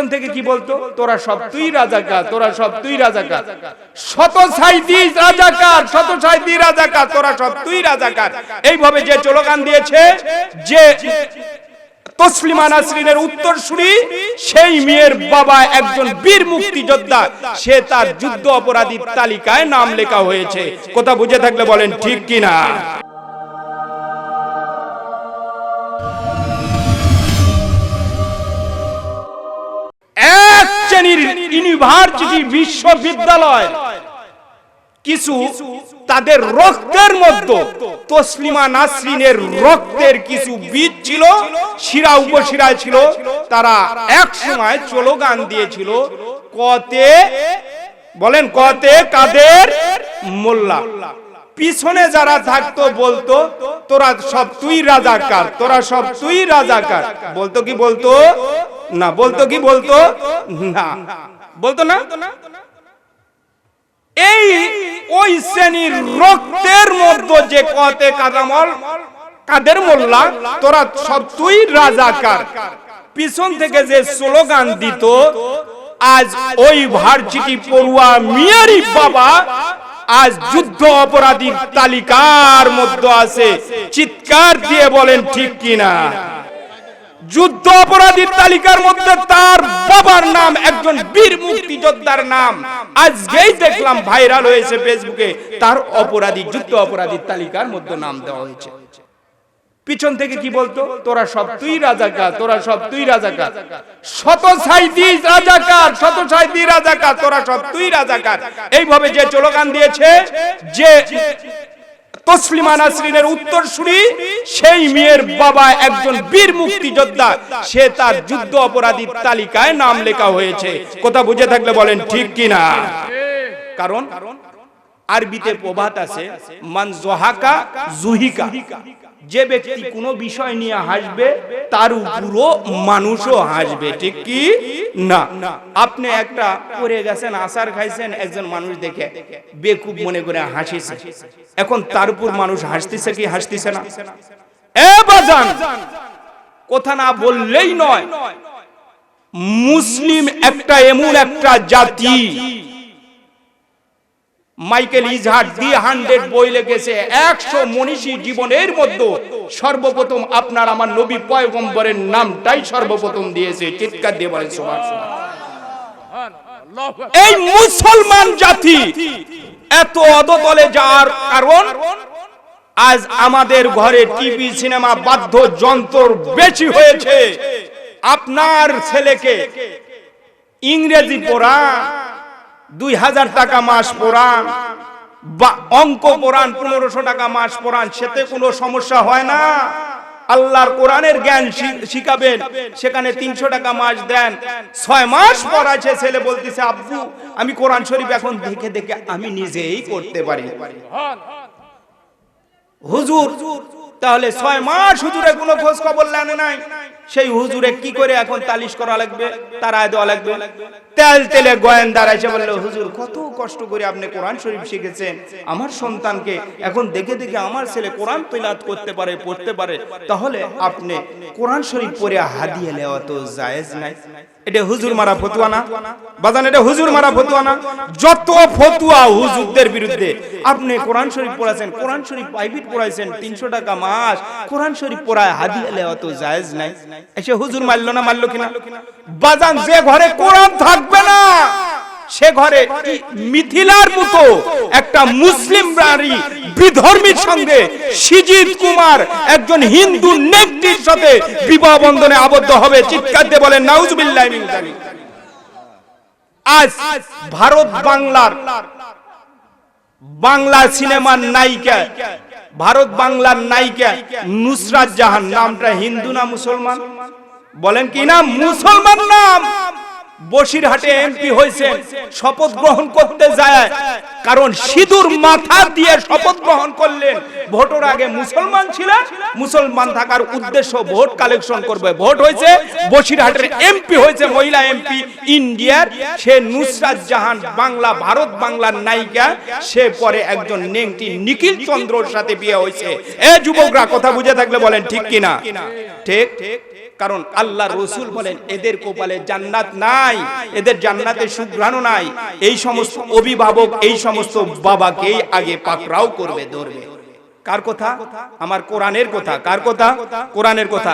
পিছন থেকে কি বলতো? তোরা সব তুই রাজাকার, তোরা সব তুই রাজাকার। শত সাইদি রাজাকার, শত সাইদি রাজাকার, তোরা সব তুই রাজাকার। এইভাবে যে স্লোগান দিয়েছে যে তসলিমা নাসরিনের উত্তরসূরি, সেই মেয়ের বাবা একজন বীর মুক্তিযোদ্ধা, সে তার যুদ্ধ অপরাধীর তালিকায় নাম লেখা হয়েছে। কথা বুঝে থাকলে বলেন, ঠিক কিনা? শ্রেণির ইউনিভার্সিটি বিশ্ববিদ্যালয়। কিছু তাদের রক্তের মধ্যে তসলিমা নাসরিনের রক্তের কিছু বীজ ছিল, শিরা উপশিরায় ছিল, তারা এক সময় স্লোগান দিয়েছিল, কতে, বলেন কতে কাদের মোল্লা। পিছনে যারা থাকতো বলতো, তোরা সব তুই রাজাকার, তোরা সব তুই রাজাকার। বলতো কি বলতো? না, বলতো কি, বলতো? না। বলতো না? এই ওই শ্রেণির রক্তের মধ্যে যে কতে কাদামল, কাদের মোল্লা? তোরা সব তুই রাজাকার। পিছন থেকে যে স্লোগান দিত, আজ ওই ভার্সিটি পড়ুয়া মিয়ারি বাবা, আজ যুদ্ধ অপরাধীর তালিকার মধ্যে আছে। চিৎকার দিয়ে বলেন, ঠিক কিনা? যুদ্ধ অপরাধীর তালিকার মধ্যে তার বাবার নাম একজন বীর মুক্তিযোদ্ধার নাম। আজকেই দেখলাম ভাইরাল হয়েছে ফেসবুকে, তার অপরাধী, যুদ্ধ অপরাধীর তালিকার মধ্যে নাম দেওয়া হয়েছে। পিছন থেকে কি বলতো? তোরা সব তুই রাজাকার, তোরা সব তুই রাজা রাজাকার। শত সাইদি রাজাকার, শত সাইদি রাজাকার, তোরা সব তুই রাজাকার। এইভাবে যে স্লোগান দিয়েছে যে তসলিমা নাসরিনের উত্তরসূরি সেই মেয়ের বাবা একজন বীর মুক্তিযোদ্ধা, সে তার যুদ্ধ অপরাধীর তালিকায় নাম লেখা হয়েছে। কথা বুঝে থাকলে বলেন, ঠিক কিনা? কারণ আরবিতে প্রবাদ আছে মান জহাকা জুহিকা। যে ব্যক্তি কোনো বিষয় নিয়ে হাসবে তার উপরও মানুষও হাসবে ঠিক কি? না। আপনি একটা পরে গেছেন আসার খাইছেন একজন মানুষ দেখে বেকুব মনে করে হাসিছে। এখন তার উপর মানুষ হাসতেছে কি হাসতেছে না? এ বাজান! কথা না বললেই নয়। মুসলিম একটা এমন একটা জাতি। মাইকেল ইজহার দি হান্ড্রেড বই লেগেছে একশো মনীষী জীবনের মধ্যে সর্বপ্রথম আপনার আমার নবী পয়গম্বরের নামটাই সর্বপ্রথম দিয়েছে, চিৎকার দিয়ে বলেন সুবহানাল্লাহ। এই মুসলমান জাতি এত অদতলে যাওয়ার কারণ, আজ আমাদের ঘরে টিভি, সিনেমা বাধ্য যন্ত্র বেশি হয়েছে আপনার ছেলেকে ইংরেজি পড়া দুই হাজার টাকা মাস পড়ান বা অঙ্ক পড়ান পনেরোশো টাকা মাস পড়ান সেতে কোনো সমস্যা হয় না। আল্লাহর কোরআনের জ্ঞান শিখাবেন, সেখানে তিনশো টাকা মাস দেন। ছয় মাস পড়াইছে, ছেলে বলতেছে, আব্বু, আমি কোরআন শরীফ এখন দেখে দেখে আমি নিজেই করতে পারি। হুজুর, তাহলে ছয় মাস হুজুরে কোনো খোঁজ খবর নেন নাই? সেই হুজুরে কি করে এখন তালিশ করা লাগবে? তারা দেওয়া লাগবে। তেল তেলে গোয়েন্দার এসে বলল, হুজুর, কত কষ্ট করে আপনি কোরআন শরীফ শিখেছেন। আমার সন্তানকে এখন দেখে দেখে আমার ছেলে কোরআন তৈলাত করতে পারে, পড়তে পারে। তাহলে আপনি কোরআন শরীফ পড়ে হাদিয়ে নেওয়া তো জায়েজ নাই। এটা হুজুর মারা ফতুয়া না? বাজান, এটা হুজুর মারা ফতুয়া না? যত ফতুয়া হুজুরদের বিরুদ্ধে আপনি কোরআন শরীফ পড়াছেন কোরআন শরীফ প্রাইভেট পড়াইছেন, তিনশো টাকা মাস, কোরআন শরীফ পড়ায় হাদিয়া লেওয়া তো জায়েজ নাই। এসে হুজুর মারলো না মারলো কিনা? বাজান যে ঘরে কোরআন থাকবে না সে ঘরে মিথিলার মতো একটা মুসলিম নারী বিধর্মীর সঙ্গে সিজিত কুমার একজন হিন্দু নেত্রীর সাথে বিবাহ বন্ধনে আবদ্ধ হবে। চিৎকার দিয়ে বলেন নাউজুবিল্লাহ মিন। আজ ভারত বাংলার বাংলা সিনেমার নায়িকা ভারত বাংলার নায়িকা নুসরাত জাহান নামটা হিন্দু না মুসলমান? বলেন কি না? মুসলমান নাম! বসিরহাটে এমপি হয়েছেন, শপথ গ্রহণ করতে যায়, কারণ সিঁদুর মাথা দিয়ে শপথ গ্রহণ করলেন। ভোটের আগে মুসলমান ছিলেন, মুসলমান থাকার উদ্দেশ্য ভোট কালেকশন করবে। ভোট হয়েছে বসিরহাটের এমপি হয়েছে, মহিলা এমপি ইন্ডিয়ার, সে নুসরাত জাহান, বাংলা, ভারত বাংলার নায়িকা। সে পরে একজন নেংটি নিখিল চন্দ্রর সাথে বিয়ে হয়েছে। এ যুবকরা, কথা বুঝে থাকলে বলেন, ঠিক কিনা? ঠিক? কারণ আল্লাহ রসুল বলেন এদের কোপালে জান্নাত নাই এদের জান্নাতে সুঘ্রাণও নাই। এই সমস্ত অভিভাবক এই সমস্ত বাবাকেই আগে পাকড়াও করবে ধরবে। কার কথা? আমার কোরআনের কথা। কার কথা? কোরআনের কথা।